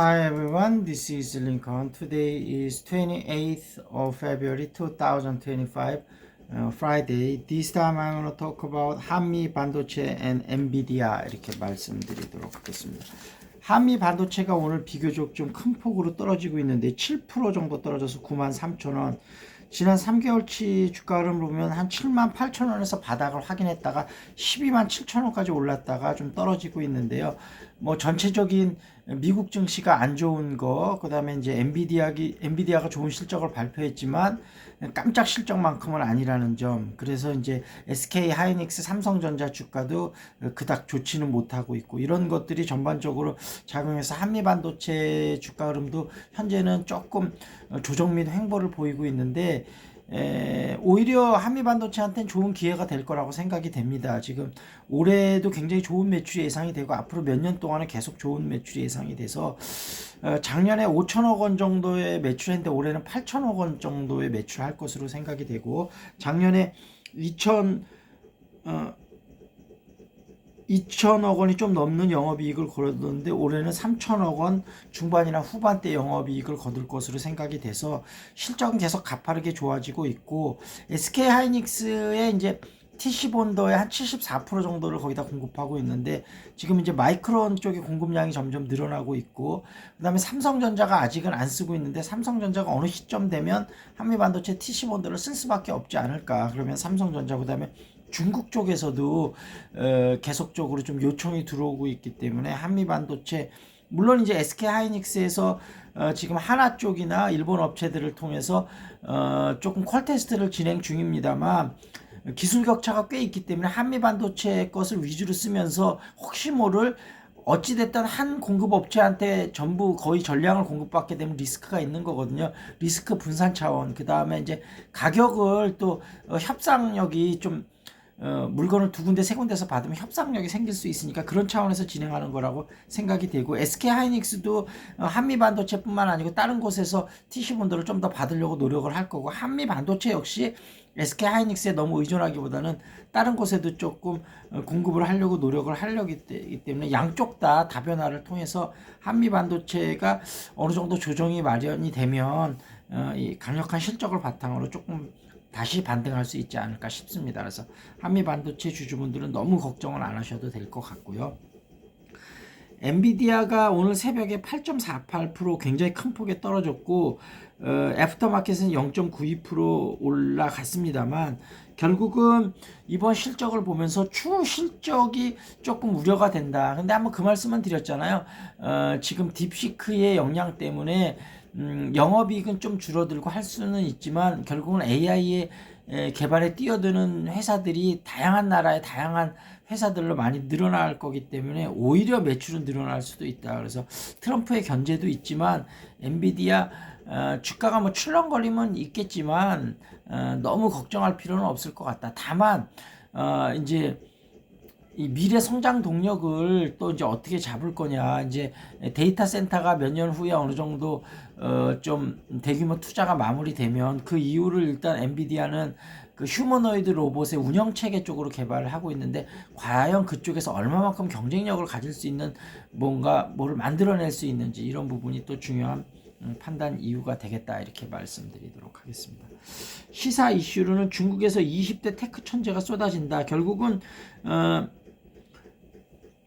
Hi everyone, this is Lincoln. Today is 28th of February 2025, uh, Friday. This time I'm going to talk about 한미 반도체 and NVIDIA 이렇게 말씀드리도록 하겠습니다. 한미 반도체가 오늘 비교적 좀 큰 폭으로 떨어지고 있는데 7% 정도 떨어져서 93,000원. 지난 3개월치 주가를 보면 한 7만 8천 원에서 바닥을 확인했다가 12만 7천 원까지 올랐다가 좀 떨어지고 있는데요. 뭐 전체적인 미국 증시가 안 좋은 거, 그 다음에 이제 엔비디아기, 엔비디아가 좋은 실적을 발표했지만 깜짝 실적만큼은 아니라는 점. 그래서 이제 SK 하이닉스, 삼성전자 주가도 그닥 좋지는 못하고 있고 이런 것들이 전반적으로 작용해서 한미 반도체 주가 흐름도 현재는 조금 조정 및 횡보를 보이고 있는데 에, 오히려 한미 반도체한테는 좋은 기회가 될 거라고 생각이 됩니다. 지금 올해도 굉장히 좋은 매출이 예상이 되고 앞으로 몇 년 동안은 계속 좋은 매출이 예상이 돼서 어, 작년에 5천억 원 정도의 매출했는데 올해는 8천억 원 정도의 매출할 것으로 생각이 되고 작년에 2천 어, 2천억 원이 좀 넘는 영업이익을 거뒀는데 올해는 3천억 원 중반이나 후반대 영업이익을 거둘 것으로 생각이 돼서 실적은 계속 가파르게 좋아지고 있고 SK 하이닉스의 이제 TC 본더의 한 74% 정도를 거기다 공급하고 있는데 지금 이제 마이크론 쪽의 공급량이 점점 늘어나고 있고 그다음에 삼성전자가 아직은 안 쓰고 있는데 삼성전자가 어느 시점 되면 한미 반도체 TC 본더를 쓸 수밖에 없지 않을까. 그러면 삼성전자 그다음에 중국 쪽에서도 어, 계속적으로 좀 요청이 들어오고 있기 때문에 한미 반도체 물론 이제 SK 하이닉스에서 어, 지금 하나 쪽이나 일본 업체들을 통해서 어, 조금 퀄 테스트를 진행 중입니다만 기술 격차가 꽤 있기 때문에 한미 반도체 것을 위주로 쓰면서 혹시 모를 어찌됐든 한 공급업체한테 전부 거의 전량을 공급받게 되면 리스크가 있는 거거든요. 리스크 분산 차원. 그 다음에 이제 가격을 또 어, 협상력이 좀 어, 물건을 두 군데 세 군데서 받으면 협상력이 생길 수 있으니까 그런 차원에서 진행하는 거라고 생각이 되고 SK 하이닉스도 어, 한미 반도체뿐만 아니고 다른 곳에서 TC 본도를 좀 더 받으려고 노력을 할 거고 한미 반도체 역시 SK 하이닉스에 너무 의존하기보다는 다른 곳에도 조금 어, 공급을 하려고 노력을 하려기 때문에 양쪽 다 다변화를 통해서 한미 반도체가 어느 정도 조정이 마련이 되면 어, 이 강력한 실적을 바탕으로 조금 다시 반등할 수 있지 않을까 싶습니다. 그래서 한미 반도체 주주분들은 너무 걱정을 안 하셔도 될 것 같고요. 엔비디아가 오늘 새벽에 8.48% 굉장히 큰 폭에 떨어졌고 어, 애프터마켓은 0.92% 올라갔습니다만 결국은 이번 실적을 보면서 추후 실적이 조금 우려가 된다. 근데 한번 그 말씀은 드렸잖아요. 어, 지금 딥시크의 영향 때문에 음, 영업이익은 좀 줄어들고 할 수는 있지만 결국은 AI의 개발에 뛰어드는 회사들이 다양한 나라의 다양한 회사들로 많이 늘어날 거기 때문에 오히려 매출은 늘어날 수도 있다. 그래서 트럼프의 견제도 있지만 엔비디아 어, 주가가 뭐 출렁거리면 있겠지만 어, 너무 걱정할 필요는 없을 것 같다. 다만 어, 이제 이 미래 성장 동력을 또 이제 어떻게 잡을 거냐. 이제 데이터 센터가 몇 년 후에 어느 정도 어좀 대규모 투자가 마무리되면 그 이후를 일단 엔비디아는 그 휴머노이드 로봇의 운영 체계 쪽으로 개발을 하고 있는데 과연 그쪽에서 얼마만큼 경쟁력을 가질 수 있는 뭔가 뭐를 만들어낼 수 있는지 이런 부분이 또 중요한 음, 판단 이유가 되겠다 이렇게 말씀드리도록 하겠습니다. 시사 이슈로는 중국에서 20대 테크 천재가 쏟아진다. 결국은 어,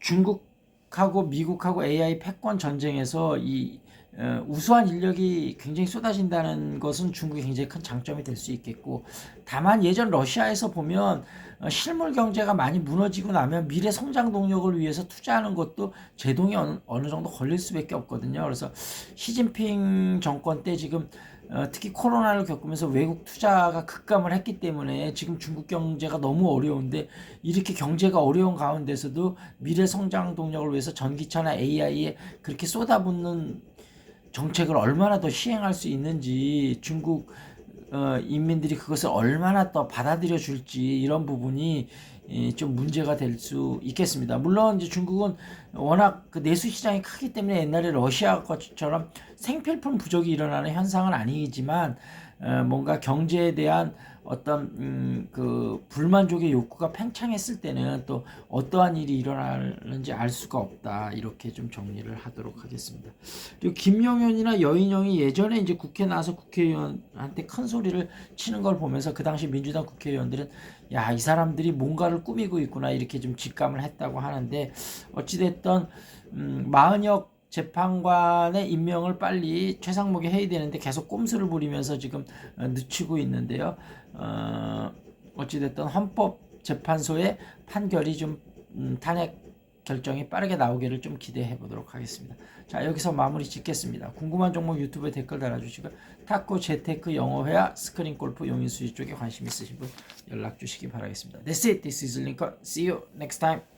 중국하고 미국하고 AI 패권 전쟁에서 이 어, 우수한 인력이 굉장히 쏟아진다는 것은 중국이 굉장히 큰 장점이 될 수 있겠고 다만 예전 러시아에서 보면 어, 실물 경제가 많이 무너지고 나면 미래 성장 동력을 위해서 투자하는 것도 제동이 어느, 어느 정도 걸릴 수밖에 없거든요. 그래서 시진핑 정권 때 지금 어, 특히 코로나를 겪으면서 외국 투자가 급감을 했기 때문에 지금 중국 경제가 너무 어려운데 이렇게 경제가 어려운 가운데서도 미래 성장 동력을 위해서 전기차나 AI에 그렇게 쏟아붓는 정책을 얼마나 더 시행할 수 있는지 중국 어, 인민들이 그것을 얼마나 더 받아들여 줄지 이런 부분이 좀 문제가 될 수 있겠습니다. 물론 이제 중국은 워낙 그 내수 시장이 크기 때문에 옛날에 러시아 것처럼 생필품 부족이 일어나는 현상은 아니지만 어, 뭔가 경제에 대한 어떤 음, 그 불만족의 욕구가 팽창했을 때는 또 어떠한 일이 일어나는지 알 수가 없다 이렇게 좀 정리를 하도록 하겠습니다. 그리고 김영현이나 여인영이 예전에 이제 국회 나와서 국회의원한테 큰 소리를 치는 걸 보면서 그 당시 민주당 국회의원들은 야 이 사람들이 뭔가를 꾸미고 있구나 이렇게 좀 직감을 했다고 하는데 어찌됐든 음, 마은혁 재판관의 임명을 빨리 최상목에 해야 되는데 계속 꼼수를 부리면서 지금 어, 늦추고 있는데요. 어, 어찌됐든 헌법재판소의 판결이 좀 음, 탄핵 결정이 빠르게 나오기를 좀 기대해 보도록 하겠습니다. 자 여기서 마무리 짓겠습니다. 궁금한 종목 유튜브에 댓글 달아주시고 탁구 재테크 영어회화 스크린 골프 용인 수지 쪽에 관심 있으신 분 연락 주시기 바라겠습니다. That's it. This is Lincoln. See you next time.